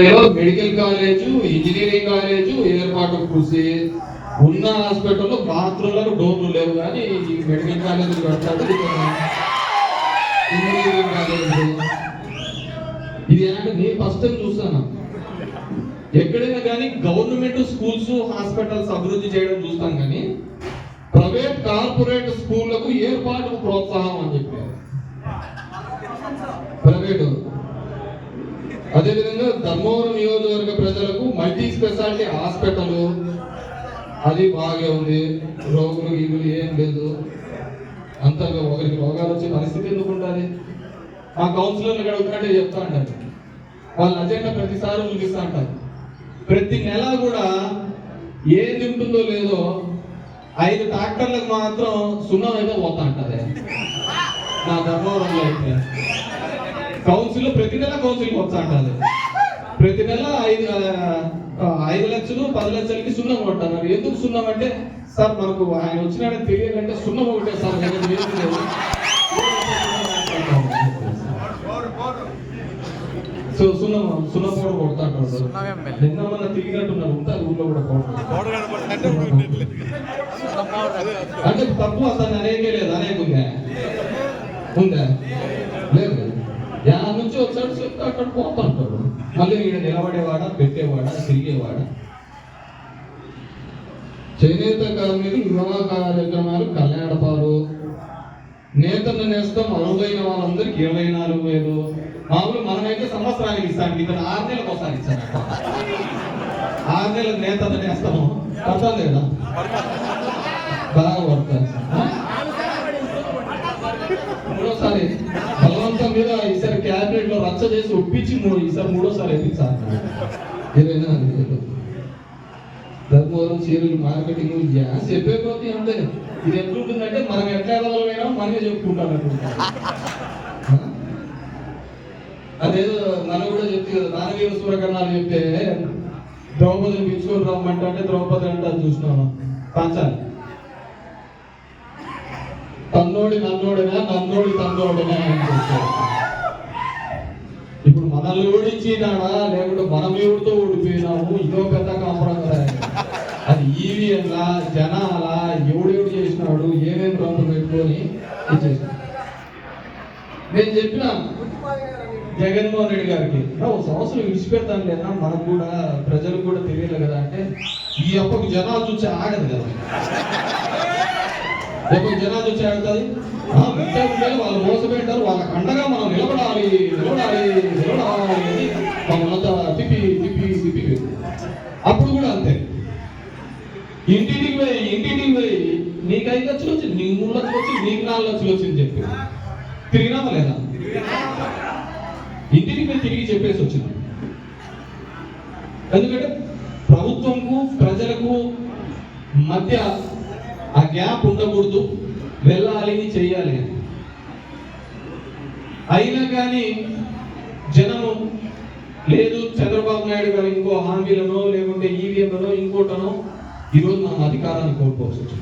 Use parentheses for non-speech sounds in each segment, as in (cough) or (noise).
Medical college engineering college ఏర్పాటు కృషి ఉన్న హాస్పిటల్లో బాత్రూమ్లకు డోర్లు లేవు కానీ ఈ మెడికల్ కాలేజ్ ఇంజనీరింగ్ కాలేజ్. ఇది ఏంటంటే నేను ఫస్ట్ టైం చూస్తాను. ఎక్కడైనా కానీ గవర్నమెంట్ స్కూల్స్ హాస్పిటల్స్ అభివృద్ధి చేయడం చూస్తాం కానీ ప్రైవేట్ కార్పొరేట్ స్కూళ్ళకు ఏర్పాటు ప్రోత్సాహం అని చెప్పారు. ప్రైవేటు. అదేవిధంగా ధర్మవరం నియోజకవర్గ ప్రజలకు మల్టీ స్పెషాలిటీ హాస్పిటల్ అది బాగా ఉంది. రోగులు గీగులు ఏం లేదు. అంతగా ఒకరికి రోగాలు వచ్చే పరిస్థితి ఎందుకు ఉంటుంది మా కౌన్సిలర్లు ఇక్కడ ఒకటే చెప్తా అంటారు. వాళ్ళ అజెండా ప్రతిసారి ముగిస్తా ఉంటారు ప్రతి నెల కూడా ఏది ఉంటుందో లేదో ఐదు ట్రాక్టర్లకు మాత్రం సున్నం అయితే పోతా ఉంటుంది నా ధర్మవరంలో అయితే. కౌన్సిల్ ప్రతి నెల కౌన్సిల్ వచ్చా అంటారు ప్రతి నెల ఐదు ఐదు లక్షలు పది లక్షలకి సున్నం కొట్టారు ఎందుకు సున్నం అంటే సార్ మనకు ఆయన వచ్చినాడని తెలియాలంటే సున్నం ఒకటే సార్ సో సున్నం సున్నం కూడా కొడతా నిన్న మన తిరిగినట్టున్నారు. ఉంటారు ఊళ్ళో కూడా అంటే తప్పు అసలు అనేకే లేదు అనేక ఉందా తిరిగేవాడా చేనేత కార్మికులు వివాహ కార్యక్రమాలు కళ్యాణపాలు. నేతను నేస్తాం అరుదైన వాళ్ళందరికి ఇరవై నాలుగు వేలు. మామూలు మనమైతే సంవత్సరానికి ఇస్తాం. ఇతను ఆరు నెలలకు ఒకసారి ఇచ్చాను ఆరు నెలలకు నేతను నేస్తాము. అర్థం లేదా? బాగా పడతారు మూడోసారి బలవంతం మీద ఈసారి క్యాబినెట్లో రచ్చ చేసి ఒప్పించి మూడు ఈసారి మూడోసారి ఎత్తించారు ఇరవై చీరలు మార్కెటింగ్ గ్యాస్ చెప్పే? కొద్దీ అంతే. ఇది ఎట్లుంటుందంటే మనం ఎట్లా ఎదగలమైనా మనమే చెప్పుకుంటాం అనుకుంటాం. (laughs) అదేదో మనం కూడా చెప్తే కదా దానవీర సూరకర్ణాలు చెప్తే ద్రౌపదిని పిలుచుకొని రమ్మంటే అంటే ద్రౌపది అంటే అది చూసినాను. పంచాలి. తన్నోడి నన్నోడినా నన్నోడి తన్నోడినా ఇప్పుడు మనల్ని ఓడించినాడా లేకుంటే మనం ఎవరితో ఓడిపోయినాము ఇదో పెద్ద కాపురం కదా. అది ఈవీఎంలా జనాలా? ఎవడెవడు చేసినాడు? ఏమేమి రంగులు పెట్టుకొని ఇచ్చేసాడు నేను చెప్పిన జగన్మోహన్ రెడ్డి గారికి "నా ఓ సంవత్సరం విడిచిపెడతాను లేదా మనకు కూడా ప్రజలకు కూడా తెలియదు కదా అంటే ఈ అప్పకు జనాలు చూసి ఆగదు కదా రేపు జనాలు చూసి ఆగుతుంది ఆ, వాళ్ళు మోసపెట్టారు వాళ్ళకి అండగా మనం నిలబడాలి నిలబడాలి నిలబడాలి అని మమ్మల్ని తిప్పి తిప్పి తిప్పి అప్పుడు కూడా అంతే. ఇంటింటికి పోయి ఇంటింటికి పోయి నీకైతే వచ్చి వచ్చింది నీ మూడు వచ్చి వచ్చింది నీకు నాలుగు లక్షలు వచ్చింది చెప్పి. తిరిగినామా లేదా? ఇంటికి పోయి తిరిగి చెప్పేసి వచ్చింది ఎందుకంటే ప్రభుత్వంకు ప్రజలకు మధ్య ఆ గ్యాప్ ఉండకూడదు. వెళ్ళాలి చెయ్యాలి. అని. అయినా కానీ జనము లేదు చంద్రబాబు నాయుడు గారు ఇంకో హామీలనో లేకుంటే ఈవీఎంలనో ఇంకోటనో ఈరోజు మనం అధికారాన్ని కోల్పోవచ్చు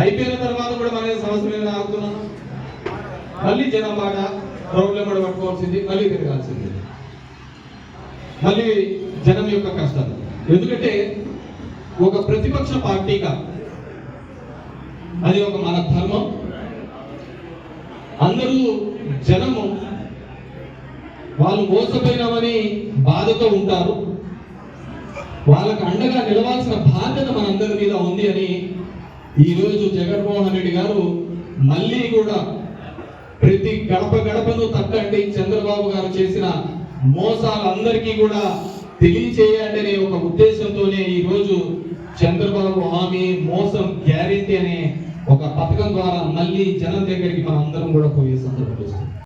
అయిపోయిన తర్వాత కూడా మన సమస్య మీద ఆగుతున్నాను మళ్ళీ జనం బాట కూడా పట్టుకోవాల్సింది మళ్ళీ తిరగాల్సింది మళ్ళీ జనం యొక్క కష్టాలు. ఎందుకంటే ఒక ప్రతిపక్ష పార్టీగా అది ఒక మన ధర్మం. అందరూ జనము వాళ్ళు మోసపోయినామని బాధతో ఉంటారు. వాళ్ళకు అండగా నిలవాల్సిన బాధ్యత మనందరి మీద ఉంది అని ఈరోజు జగన్మోహన్ రెడ్డి గారు మళ్ళీ కూడా ప్రతి గడప గడపను తక్కండి చంద్రబాబు గారు చేసిన మోసాలందరికీ కూడా తెలియచేయండి అనే ఒక ఉద్దేశంతోనే ఈరోజు చంద్రబాబు హామీ మోసం గ్యారెంటీ అనే ఒక పథకం ద్వారా మళ్ళీ జనం దగ్గరికి మనం అందరం కూడా పోయే సందర్భం